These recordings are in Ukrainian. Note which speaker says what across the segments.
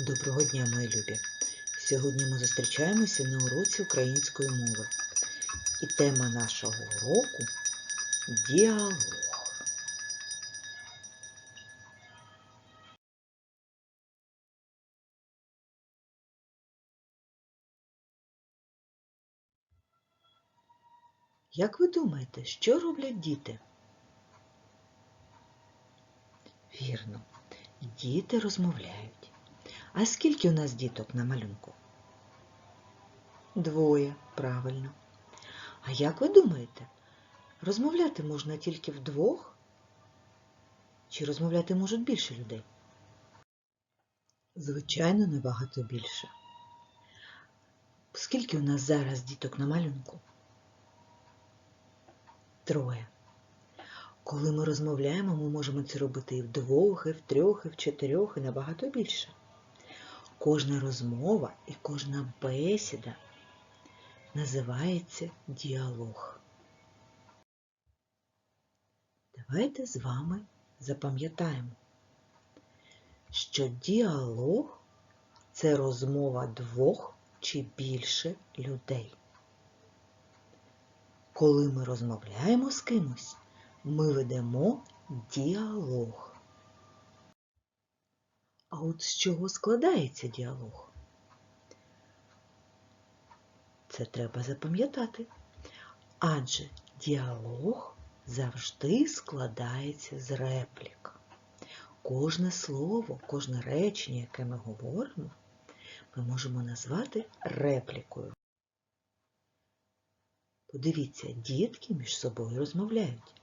Speaker 1: Доброго дня, мої любі! Сьогодні ми зустрічаємося на уроці української мови. І тема нашого уроку діалог. Як ви думаєте, що роблять діти? Вірно, діти розмовляють. А скільки у нас діток на малюнку? Двоє, правильно. А як ви думаєте, розмовляти можна тільки вдвох? Чи розмовляти можуть більше людей? Звичайно, набагато більше. Скільки у нас зараз діток на малюнку? Троє. Коли ми розмовляємо, ми можемо це робити і вдвох, і втрьох, і в чотирьох, і набагато більше. Кожна розмова і кожна бесіда називається діалог. Давайте з вами запам'ятаємо, що діалог це розмова двох чи більше людей. Коли ми розмовляємо з кимось, ми ведемо діалог. А от з чого складається діалог? Це треба запам'ятати. Адже діалог завжди складається з реплік. Кожне слово, кожне речення, яке ми говоримо, ми можемо назвати реплікою. Подивіться, дітки між собою розмовляють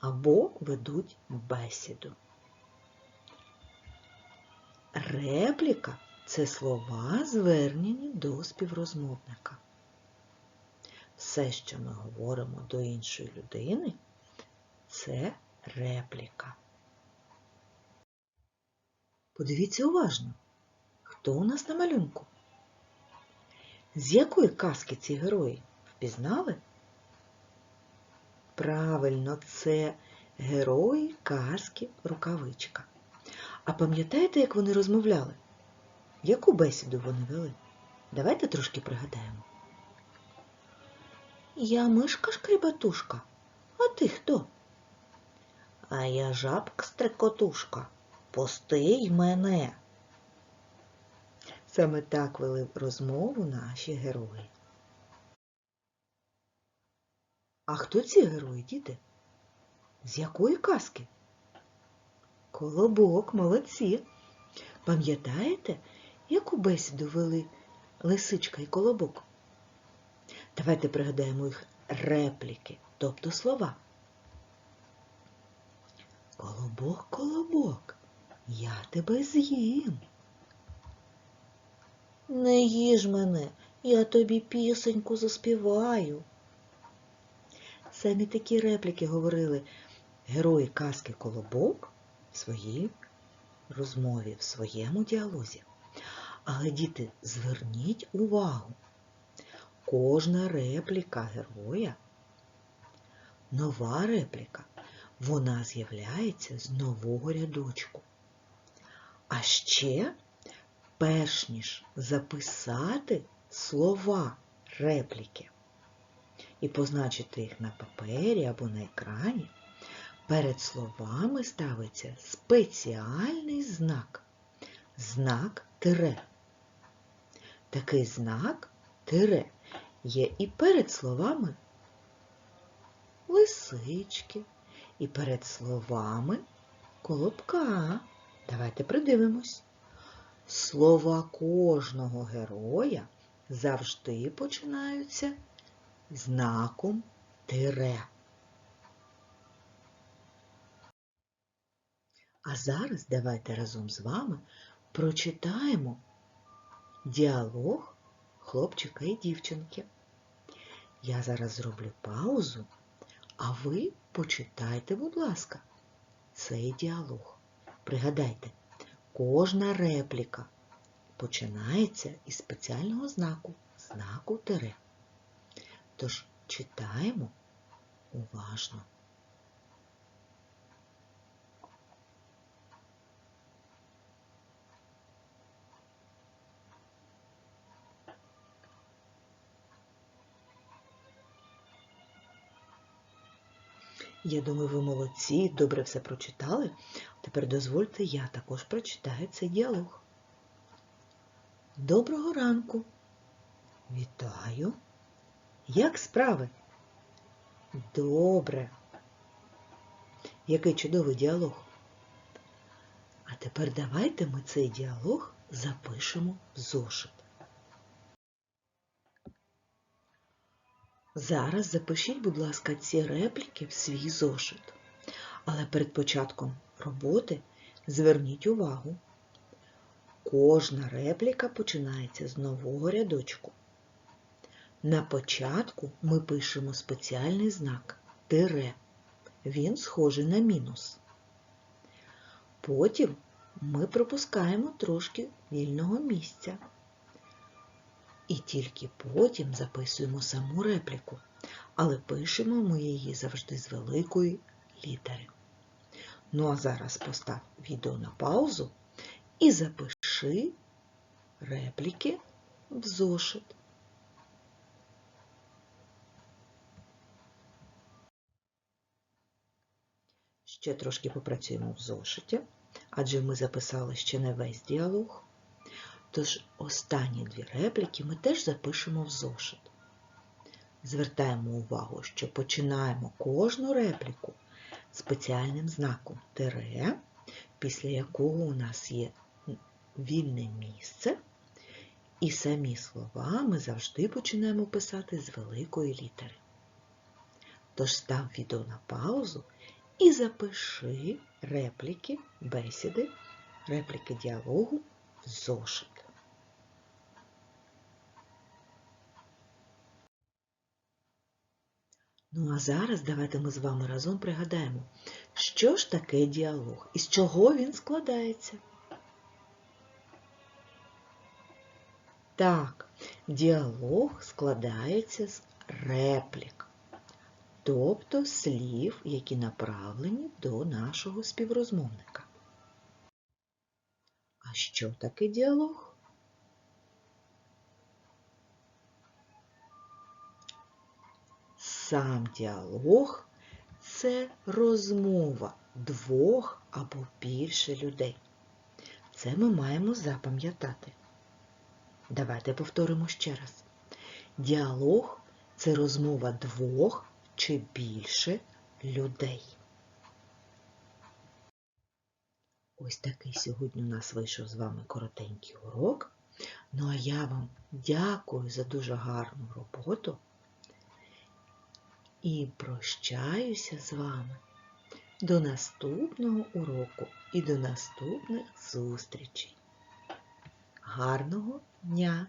Speaker 1: або ведуть бесіду. Репліка це слова, звернені до співрозмовника. Все, що ми говоримо до іншої людини, це репліка. Подивіться уважно, хто у нас на малюнку? З якої казки ці герої впізнали? Правильно, це герої казки рукавичка. А пам'ятаєте, як вони розмовляли? Яку бесіду вони вели? Давайте трошки пригадаємо. Я мишка шкрібатушка. А ти хто? А я жабка стрекотушка. Пустий мене. Саме так вели розмову наші герої. А хто ці герої, діти? З якої казки? Колобок, молодці. Пам'ятаєте, яку бесіду вели лисичка і колобок? Давайте пригадаємо їх репліки, тобто слова. Колобок, колобок, я тебе з'їм. Не їж мене, я тобі пісеньку заспіваю. Самі такі репліки говорили герої казки Колобок своїй розмові, в своєму діалозі. Але, діти, зверніть увагу, кожна репліка героя, нова репліка, вона з'являється з нового рядочку. А ще, перш ніж записати слова репліки і позначити їх на папері або на екрані, Перед словами ставиться спеціальний знак. Знак тире. Такий знак тире є і перед словами лисички, і перед словами колобка. Давайте придивимось. Слова кожного героя завжди починаються знаком тире. А зараз давайте разом з вами прочитаємо діалог хлопчика і дівчинки. Я зараз зроблю паузу, а ви почитайте, будь ласка, цей діалог. Пригадайте, кожна репліка починається із спеціального знаку, знаку тире. Тож читаємо уважно. Я думаю, ви молодці, добре все прочитали. Тепер дозвольте, я також прочитаю цей діалог. Доброго ранку. Вітаю. Як справи? Добре. Який чудовий діалог. А тепер давайте ми цей діалог запишемо в зошит. Зараз запишіть, будь ласка, ці репліки в свій зошит. Але перед початком роботи зверніть увагу. Кожна репліка починається з нового рядочку. На початку ми пишемо спеціальний знак тире. Він схожий на мінус. Потім ми пропускаємо трошки вільного місця. І тільки потім записуємо саму репліку, але пишемо ми її завжди з великої літери. Ну а зараз постав відео на паузу і запиши репліки в зошит. Ще трошки попрацюємо в зошиті, адже ми записали ще не весь діалог. Тож останні дві репліки ми теж запишемо в зошит. Звертаємо увагу, що починаємо кожну репліку спеціальним знаком тире, після якого у нас є вільне місце, і самі слова ми завжди починаємо писати з великої літери. Тож став відео на паузу і запиши репліки бесіди, репліки діалогу в зошит. Ну а зараз давайте ми з вами разом пригадаємо, що ж таке діалог і з чого він складається. Так, діалог складається з реплік, тобто слів, які направлені до нашого співрозмовника. А що таке діалог? Сам діалог це розмова двох або більше людей. Це ми маємо запам'ятати. Давайте повторимо ще раз. Діалог це розмова двох чи більше людей. Ось такий сьогодні у нас вийшов з вами коротенький урок. Ну а я вам дякую за дуже гарну роботу і прощаюся з вами до наступного уроку і до наступних зустрічей. Гарного дня!